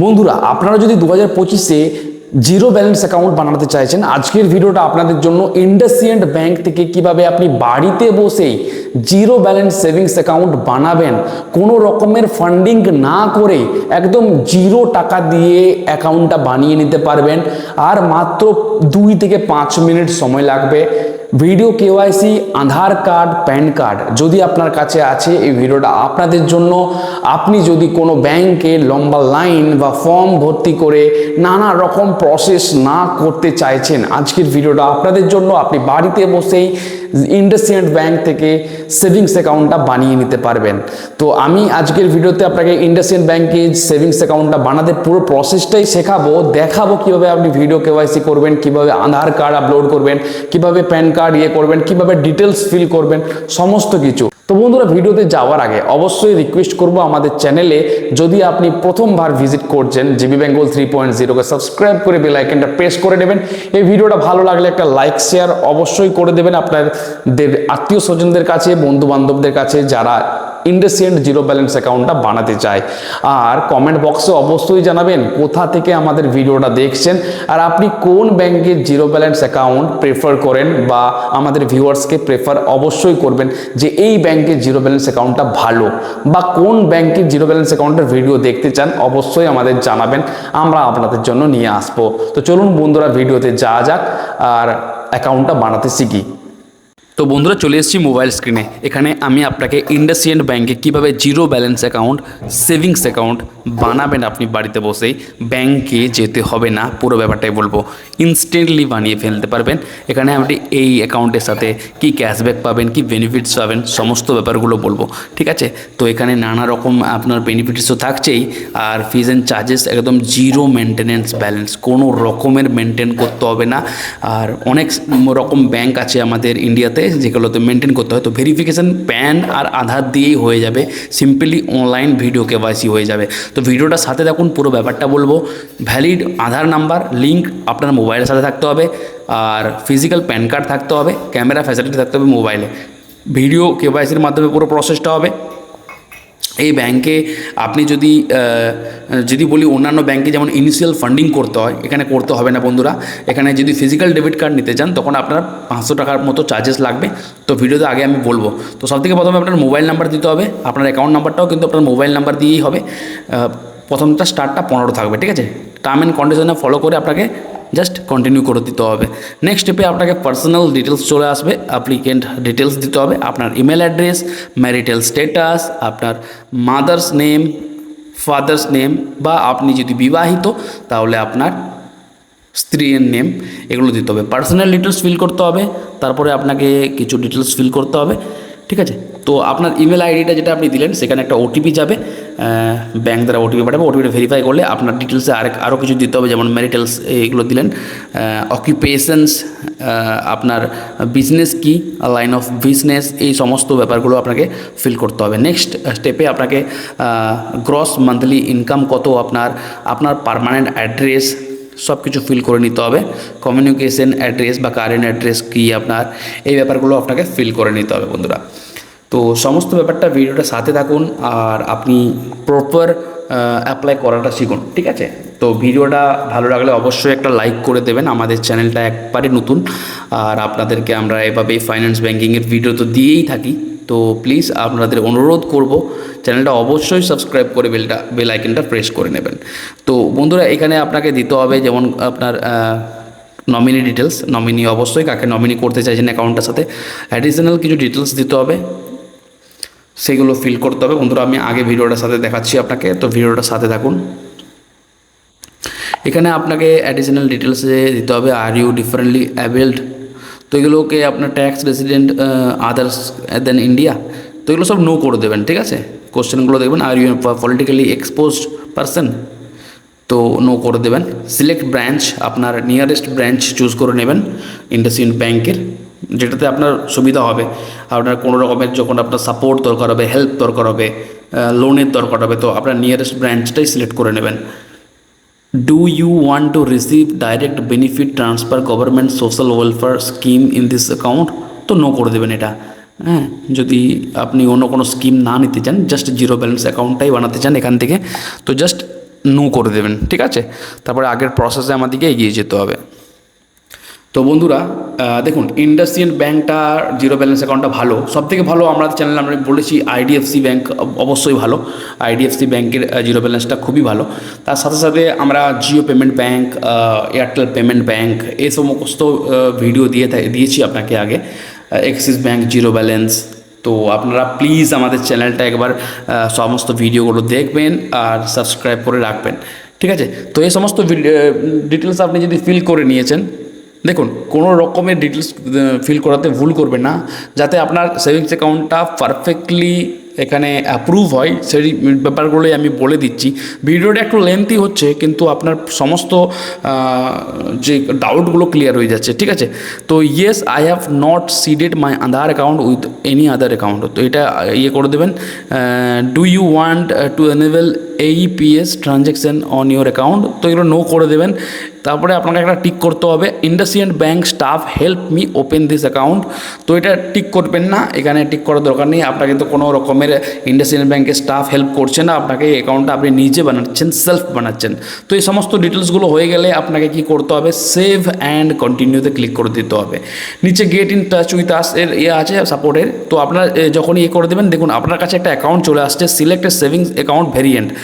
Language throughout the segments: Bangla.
বন্ধুরা, আপনারা যদি দু হাজার পঁচিশে জিরো ব্যালেন্স অ্যাকাউন্ট বানাতে চাইছেন, আজকের ভিডিওটা আপনাদের জন্য ইন্ডাসিয়েন্ট ব্যাংক থেকে কীভাবে আপনি বাড়িতে বসেই জিরো ব্যালেন্স সেভিংস অ্যাকাউন্ট বানাবেন, কোনো রকমের ফান্ডিং না করে একদম জিরো টাকা দিয়ে অ্যাকাউন্টটা বানিয়ে নিতে পারবেন, আর মাত্র দুই থেকে পাঁচ মিনিট সময় লাগবে। Video KYC, Aadhaar card, PAN card যদি আপনার কাছে আছে এই ভিডিওটা আপনাদের জন্য, আপনি যদি কোনো ব্যাংকে লম্বা লাইন বা ফর্ম ভর্তি করে নানা রকম প্রসেস না করতে চাইছেন, আজকের ভিডিওটা আপনাদের জন্য, আপনি বাড়িতে বসেই ইন্ডাসিয়েন্ট ব্যাংক থেকে সেভিংস অ্যাকাউন্টটা বানিয়ে নিতে পারবেন। তো আমি আজকের ভিডিওতে আপনাকে ইন্ডাসিয়েন্ট ব্যাংকে সেভিংস অ্যাকাউন্টটা বানাতে পুরো প্রসেসটাই শেখাবো, দেখাবো কীভাবে আপনি ভিডিও কেওয়াইসি করবেন, কীভাবে আধার কার্ড আপলোড করবেন, কীভাবে প্যান কার্ড ইয়ে করবেন, কীভাবে ডিটেলস ফিল করবেন, সমস্ত কিছু। তো বন্ধুরা, ভিডিওতে যাওয়ার আগে অবশ্যই রিকোয়েস্ট করব আমাদের চ্যানেলে যদি আপনি প্রথমবার ভিজিট করছেন জিবি বেঙ্গল থ্রি পয়েন্ট জিরোকে সাবস্ক্রাইব করে বেল আইকনটা প্রেস করে নেবেন। এই ভিডিওটা ভালো লাগলে একটা লাইক শেয়ার অবশ্যই করে দেবেন আপনাদের আত্মীয় স্বজনদের কাছে বন্ধু বান্ধবদের কাছে, যারা ইন্ডাসিয়েন্ট জিরো ব্যালেন্স অ্যাকাউন্টটা বানাতে চায়। আর কমেন্ট বক্সে অবশ্যই জানাবেন কোথা থেকে আমাদের ভিডিওটা দেখছেন আর আপনি কোন ব্যাংকের জিরো ব্যালেন্স অ্যাকাউন্ট প্রেফার করেন বা আমাদের ভিউয়ার্সকে প্রেফার অবশ্যই করবেন যে এই ব্যাংকের জিরো ব্যালেন্স অ্যাকাউন্টটা ভালো বা কোন ব্যাংকের জিরো ব্যালেন্স অ্যাকাউন্টের ভিডিও দেখতে চান অবশ্যই আমাদের জানাবেন, আমরা আপনাদের জন্য নিয়ে আসব। তো চলুন বন্ধুরা, ভিডিওতে যা যাক আর অ্যাকাউন্টটা বানাতে শিখি। তো বন্ধুরা চলে এসেছি মোবাইল স্ক্রিনে এখানে আমি আপনাকে ইন্ডাসিয়েন্ট ব্যাঙ্কে কীভাবে zero balance account savings account বানাবেন আপনি বাড়িতে বসেই ব্যাংকে যেতে হবে না, পুরো ব্যাপারটাই বলব। ইনস্ট্যান্টলি বানিয়ে ফেলতে পারবেন। এখানে আপনি এই অ্যাকাউন্টের সাথে কি ক্যাশব্যাক পাবেন, কি বেনিফিটস পাবেন, সমস্ত ব্যাপারগুলো বলব, ঠিক আছে? তো এখানে নানা রকম আপনার বেনিফিটসও থাকছেই, আর ফিজ অ্যান্ড চার্জেস একদম জিরো মেনটেনেন্স ব্যালেন্স কোনো রকমের মেনটেন করতে হবে না। আর অনেক রকম ব্যাংক আছে আমাদের ইন্ডিয়াতে যেগুলোতে মেনটেন করতে হয়, তো ভেরিফিকেশান প্যান আর আধার দিয়েই হয়ে যাবে। সিম্পলি অনলাইন ভিডিও কেওয়াইসি হয়ে যাবে। তো ভিডিওটার সাথে দেখুন, পুরো ব্যাপারটা বলব। ভ্যালিড আধার নাম্বার লিঙ্ক আপনার মোবাইলের সাথে থাকতে হবে। আর ফিজিক্যাল প্যান কার্ড থাকতে হবে। ক্যামেরা ফ্যাসিলিটি থাকতে হবে মোবাইলে ভিডিও কেওয়াইসির মাধ্যমে পুরো প্রসেসটা হবে। এই ব্যাংকে আপনি যদি যদি বলি অন্যান্য ব্যাংকে যেমন ইনিশিয়াল ফান্ডিং করতে হয়, এখানে করতে হবে না বন্ধুরা। এখানে যদি ফিজিক্যাল ডেবিট কার্ড নিতে চান, তখন আপনার পাঁচশো টাকার মতো চার্জেস লাগবে। তো ভিডিওতে আগে আমি বলব। তো সবথেকে প্রথমে আপনার মোবাইল নাম্বার দিতে হবে। আপনার অ্যাকাউন্ট নাম্বারটাও কিন্তু আপনার মোবাইল নাম্বার দিয়েই হবে। প্রথমটা স্টার্টটা পনেরো থাকবে, ঠিক আছে? টার্ম অ্যান্ড কন্ডিশনে ফলো করে আপনাকে জাস্ট কন্টিনিউ করে দিতে হবে। নেক্সট স্টেপে আপনাকে পার্সোনাল ডিটেলস চলে আসবে অ্যাপ্লিকেন্ট ডিটেলস দিতে হবে, আপনার ইমেল অ্যাড্রেস ম্যারিটাল স্ট্যাটাস আপনার মাদার্স নেম ফাদার্স নেম বা আপনি যদি বিবাহিত, তাহলে আপনার স্ত্রীর নেম এগুলো দিতে হবে। পার্সোনাল ডিটেলস ফিল করতে হবে, তারপরে আপনাকে কিছু ডিটেলস ফিল করতে হবে, ঠিক আছে? তো আপনার ইমেল আইডিটা যেটা আপনি দিলেন, সেখানে একটা ওটিপি যাবে ব্যাঙ্ক দ্বারা ওটিপি পাঠাবে। ওটিপিটা ভেরিফাই করলে আপনার ডিটেলসে আরেক আরও কিছু দিতে হবে, যেমন ম্যারিটালস এগুলো দিলেন। অকুপেশনস আপনার বিজনেস কি লাইন অফ বিজনেস এই সমস্ত ব্যাপারগুলো আপনাকে ফিল করতে হবে। নেক্সট স্টেপে আপনাকে গ্রস মান্থলি ইনকাম কত আপনার আপনার পারমানেন্ট অ্যাড্রেস সব কিছু ফিল করে নিতে হবে। কমিউনিকেশন অ্যাড্রেস বা কারেন্ট অ্যাড্রেস কী আপনার, এই ব্যাপারগুলো আপনাকে ফিল করে নিতে হবে বন্ধুরা। তো সমস্ত ব্যাপারটা ভিডিওটা সাথে থাকুন আর আপনি প্রপার অ্যাপ্লাই করাটা শিখুন, ঠিক আছে? তো ভিডিওটা ভালো লাগলে অবশ্যই একটা লাইক করে দেবেন, আমাদের চ্যানেলটা একবারে নতুন, আর আপনাদেরকে আমরা এভাবে ফাইন্যান্স ব্যাঙ্কিংয়ের ভিডিও তো দিয়েই থাকি। তো প্লিজ আপনাদের অনুরোধ করব, চ্যানেলটা অবশ্যই সাবস্ক্রাইব করে বেলটা বেল আইকনটা প্রেস করে নেবেন। তো বন্ধুরা, এখানে আপনাকে দিতে হবে যেমন আপনার নমিনি ডিটেলস নমিনি অবশ্যই কাকে নমিনি করতে চাইছেন অ্যাকাউন্টের সাথে। অ্যাডিশনাল কিছু ডিটেলস দিতে হবে। সেগুলো ফিল করতে হবে। বন্ধুরা, আমি আগে ভিডিওটার সাথে দেখাচ্ছি আপনাকে। তো ভিডিওটার সাথে থাকুন। এখানে আপনাকে অ্যাডিশনাল ডিটেলসে দিতে হবে। আর ইউ ডিফারেন্টলি অ্যাবেলড তো এগুলোকে আপনার tax resident others than India তো এগুলো সব নো করে দেবেন, ঠিক আছে? কোশ্চেনগুলো দেখবেন are you politically exposed person তো নো করে দেবেন। সিলেক্ট ব্রাঞ্চ আপনার নিয়ারেস্ট ব্রাঞ্চ চুজ করে নেবেন। ইন্ডাসইন্ড ব্যাংকের যেটাতে আপনার সুবিধা হবে। আপনার কোনো রকমের যখন আপনার সাপোর্ট দরকার হবে হেল্প দরকার হবে লোনের দরকার হবে, তো আপনার নিয়ারেস্ট ব্রাঞ্চটাই সিলেক্ট করে নেবেন। Do you want to receive direct benefit transfer government social welfare scheme in this account তো নো করে দেবেন এটা। হ্যাঁ যদি আপনি অন্য কোনো স্কিম না নিতে চান জাস্ট জিরো ব্যালেন্স অ্যাকাউন্টটাই বানাতে চান এখান থেকে, তো জাস্ট নো করে দেবেন, ঠিক আছে? তারপরে আগের প্রসেসে আমাদেরকে এগিয়ে যেতে হবে। তো বন্ধুরা দেখুন ইন্ডাসিয়ান ব্যাঙ্কটা জিরো ব্যালেন্স অ্যাকাউন্টটা ভালো সব থেকে ভালো। আমরা চ্যানেলে আমরা বলেছি আইডিএফসি ব্যাঙ্ক অবশ্যই ভালো। আইডিএফসি ব্যাঙ্কের জিরো ব্যালেন্সটা খুবই ভালো। তার সাথে সাথে আমরা Jio payment bank Airtel payment bank এই সমস্ত ভিডিও দিয়ে দিয়েছি আপনাকে আগে। এক্সিস ব্যাঙ্ক জিরো ব্যালেন্স তো আপনারা প্লিজ আমাদের চ্যানেলটা একবার সমস্ত ভিডিওগুলো দেখবেন আর সাবস্ক্রাইব করে রাখবেন। ঠিক আছে? তো এই সমস্ত ডিটেলস আপনি যদি ফিল করে নিয়েছেন দেখুন, কোনো রকমের ডিটেলস ফিল করাতে ভুল করবে না। যাতে আপনার সেভিংস অ্যাকাউন্টটা পারফেক্টলি এখানে অ্যাপ্রুভ হয়, সেই ব্যাপারগুলোই আমি বলে দিচ্ছি। ভিডিওটা একটু লেন্থি হচ্ছে, কিন্তু আপনার সমস্ত যে ডাউটগুলো ক্লিয়ার হয়ে যাচ্ছে, ঠিক আছে? তো yes I have not seeded my Aadhaar account with any other account তো এটা ইয়ে করে দেবেন। Do you want to enable AEPS transaction on your account তো এগুলো নো করে দেবেন। তারপরে আপনাকে একটা টিক করতে হবে IndusInd bank staff help me open this account তো এটা টিক করবেন না, এখানে টিক করার দরকার নেই। আপনার কিন্তু কোনো রকমের ইন্ডাসিয়ান্ট ব্যাঙ্কের স্টাফ হেল্প করছে না। আপনাকে এই অ্যাকাউন্টটা আপনি নিজে বানাচ্ছেন সেলফ বানাচ্ছেন। তো এই সমস্ত ডিটেলসগুলো হয়ে গেলে আপনাকে কি করতে হবে সেভ অ্যান্ড কন্টিনিউতে ক্লিক করে দিতে হবে। নিচে get in touch with us এর ইয়ে আছে সাপোর্টের তো আপনার যখনই ইয়ে করে দেবেন, দেখুন, আপনার কাছে একটা অ্যাকাউন্ট চলে আসছে সিলেক্ট সেভিংস অ্যাকাউন্ট ভেরিয়েন্ট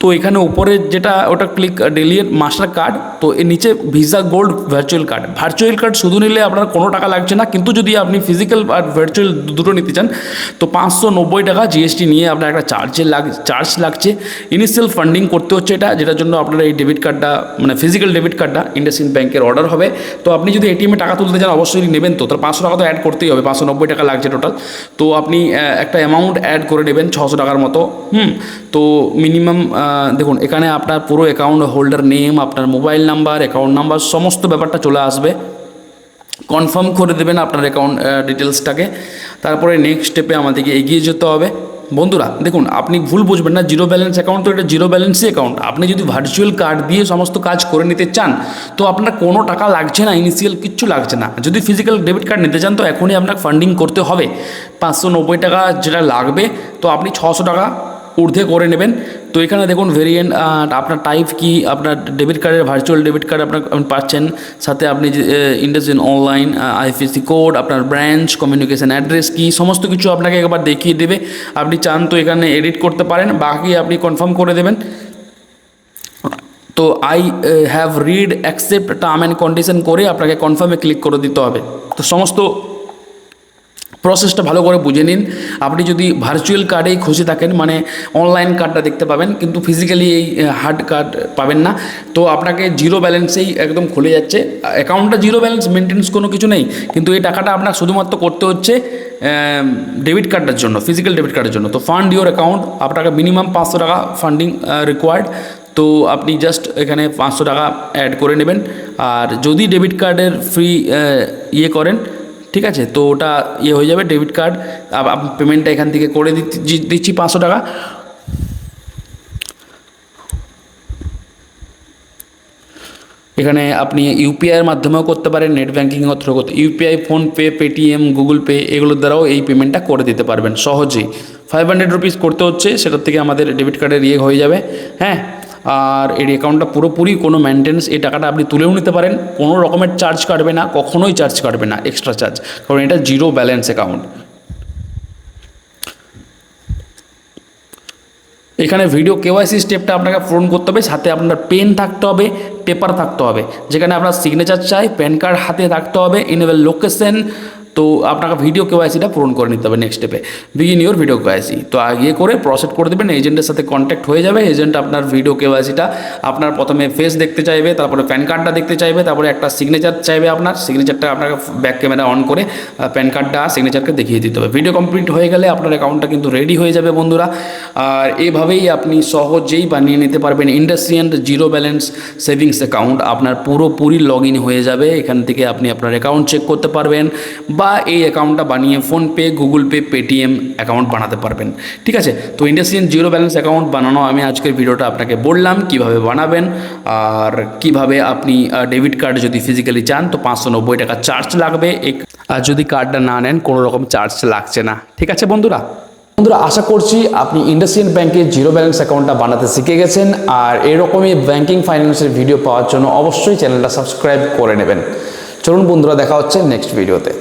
তো এখানে উপরে যেটা, ওটা ক্লিক ডেলিয়েট মাস্টার কার্ড তো এর নিচে Visa gold virtual card virtual card শুধু নিলে আপনার কোনো টাকা লাগছে না, কিন্তু যদি আপনি ফিজিক্যাল আর ভার্চুয়াল দুটো নিতে চান, তো পাঁচশো নব্বই টাকা জিএসটি নিয়ে আপনার একটা চার্জে লাগ চার্জ লাগছে। ইনিশিয়াল ফান্ডিং করতে হচ্ছে এটা, যেটার জন্য আপনার এই ডেবিট কার্ডটা মানে ফিজিক্যাল ডেবিট কার্ডটা ইন্ডাসিন ব্যাংকের অর্ডার হবে। তো আপনি যদি এটিএমে টাকা তুলতে চান, অবশ্যই নেবেন তো। তার পাঁচশো টাকা তো অ্যাড করতেই হবে, পাঁচশো নব্বই টাকা লাগছে টোটাল তো আপনি একটা অ্যামাউন্ট অ্যাড করে নেবেন, ছশো টাকার মতো। হুম, তো মিনিমাম দেখুন, এখানে আপনার পুরো অ্যাকাউন্ট হোল্ডার নেম আপনার মোবাইল নাম্বার অ্যাকাউন্ট নাম্বার সমস্ত ব্যাপারটা চলে আসবে। কনফার্ম করে দেবেন আপনার অ্যাকাউন্ট ডিটেলসটাকে তারপরে নেক্সট স্টেপে আমাদেরকে এগিয়ে যেতে হবে। বন্ধুরা, দেখুন, আপনি ভুল বুঝবেন না জিরো ব্যালেন্স অ্যাকাউন্ট তো এটা জিরো ব্যালেন্সই অ্যাকাউন্ট আপনি যদি ভার্চুয়াল কার্ড দিয়ে সমস্ত কাজ করে নিতে চান, তো আপনার কোনো টাকা লাগছে না ইনিশিয়াল কিচ্ছু লাগছে না। যদি ফিজিক্যাল ডেবিট কার্ড নিতে চান, তো এখনই আপনাকে ফান্ডিং করতে হবে। পাঁচশো নব্বই টাকা যেটা লাগবে, তো আপনি ছশো টাকা ঊর্ধ্বে করে নেবেন। তো এখানে দেখুন ভেরিয়েন্ট আপনার টাইপ কি, আপনার ডেবিট কার্ডের ভার্চুয়াল ডেবিট কার্ড আপনার, আপনি পাচ্ছেন। সাথে আপনি যে ইন্ডাসিন অনলাইন আইএফএসি কোড আপনার ব্রাঞ্চ কমিউনিকেশন অ্যাড্রেস কি, সমস্ত কিছু আপনাকে একবার দেখিয়ে দেবে। আপনি চান তো এখানে এডিট করতে পারেন, বাকি আপনি কনফার্ম করে দেবেন। তো I have read accept term and condition করে আপনাকে কনফার্মে ক্লিক করে দিতে হবে। তো সমস্ত প্রসেসটা ভালো করে বুঝে নিন। আপনি যদি ভার্চুয়াল কার্ডেই খুশি থাকেন মানে অনলাইন কার্ডটা দেখতে পাবেন, কিন্তু ফিজিক্যালি এই হার্ড কার্ড পাবেন না। তো আপনাকে জিরো ব্যালেন্সেই একদম খুলে যাচ্ছে। অ্যাকাউন্টটা জিরো ব্যালেন্স মেনটেন্স কোনো কিছু নেই, কিন্তু এই টাকাটা আপনার শুধুমাত্র করতে হচ্ছে ডেবিট কার্ডের জন্য ফিজিক্যাল ডেবিট কার্ডের জন্য। তো ফান্ড ইওর অ্যাকাউন্ট আপনাকে মিনিমাম পাঁচশো টাকা ফান্ডিং রিকোয়ার্ড তো আপনি জাস্ট এখানে পাঁচশো টাকা অ্যাড করে নেবেন। আর যদি ডেবিট কার্ডের ফ্রি ইয়ে করেন ঠিক আছে? তো ওটা ইয়ে হয়ে যাবে ডেবিট কার্ড পেমেন্টটা এখান থেকে করে দিচ্ছি পাঁচশো টাকা। এখানে আপনি ইউপিআইয়ের মাধ্যমেও করতে পারেন নেট ব্যাঙ্কিংয়ের থ্রু করতে। UPI PhonePe Paytm Google pay এগুলোর দ্বারাও এই পেমেন্টটা করে দিতে পারবেন সহজেই। ফাইভ হান্ড্রেড রুপিস করতে হচ্ছে, সেটার থেকে আমাদের ডেবিট কার্ডের ইয়ে হয়ে যাবে হ্যাঁ? আর এর অ্যাকাউন্টটা পুরোপুরি কোনো মেনটেন্স এই টাকাটা আপনি তুলেও নিতে পারেন। কোনো রকমের চার্জ কাটবে না, কখনোই চার্জ কাটবে না এক্সট্রা চার্জ কারণ এটা জিরো ব্যালেন্স অ্যাকাউন্ট এখানে ভিডিও কেওয়াইসি স্টেপটা আপনাকে পূরণ করতে হবে, সাথে আপনার পেন থাকতে হবে পেপার থাকতে হবে। যেখানে আপনার সিগনেচার চাই প্যান কার্ড হাতে থাকতে হবে ইনেবল লোকেশন তো আপনাকে ভিডিও কেওয়াইসিটা পূরণ করে নিতে হবে নেক্সট স্টেপে বিগিন ইউর ভিডিও কেওয়াইসি তো আগে করে প্রসেড করে দেবেন এজেন্টের সাথে কন্ট্যাক্ট হয়ে যাবে এজেন্ট আপনার ভিডিও কেওয়াইসিটা আপনার প্রথমে ফেস দেখতে চাইবে, তারপরে প্যান কার্ডটা দেখতে চাইবে, তারপরে একটা সিগনেচার চাইবে আপনার সিগনেচারটা আপনাকে ব্যাক ক্যামেরা অন করে প্যান কার্ডটা সিগনেচারকে দেখিয়ে দিতে হবে। ভিডিও কমপ্লিট হয়ে গেলে আপনার অ্যাকাউন্টটা কিন্তু রেডি হয়ে যাবে বন্ধুরা। আর এভাবেই আপনি সহজেই বানিয়ে নিতে পারবেন IndusInd zero balance savings account আপনার পুরোপুরি লগ ইন হয়ে যাবে, এখান থেকে আপনি আপনার অ্যাকাউন্ট চেক করতে পারবেন। বা এই অ্যাকাউন্টটা বানিয়ে PhonePe Google pay Paytm account বানাতে পারবেন। ঠিক আছে? তো ইন্ডাস্ট্রিয়ান জিরো ব্যালেন্স অ্যাকাউন্ট বানানো আমি আজকের ভিডিওটা আপনাকে বললাম, কীভাবে বানাবেন, আর কীভাবে আপনি ডেবিট কার্ড যদি ফিজিক্যালি চান, তো পাঁচশো নব্বই টাকা চার্জ লাগবে। আর যদি কার্ডটা না নেন, কোনো রকম চার্জ লাগছে না। ঠিক আছে বন্ধুরা? বন্ধুরা, আশা করছি আপনি ইন্ডাসিয়ান ব্যাংকে জিরো ব্যালেন্স অ্যাকাউন্টটা বানাতে শিখে গেছেন, আর এরকমই ব্যাংকিং ফাইন্যান্সের ভিডিও পাওয়ার জন্য অবশ্যই চ্যানেলটা সাবস্ক্রাইব করে নেবেন। চলুন বন্ধুরা, দেখা হচ্ছে নেক্সট ভিডিওতে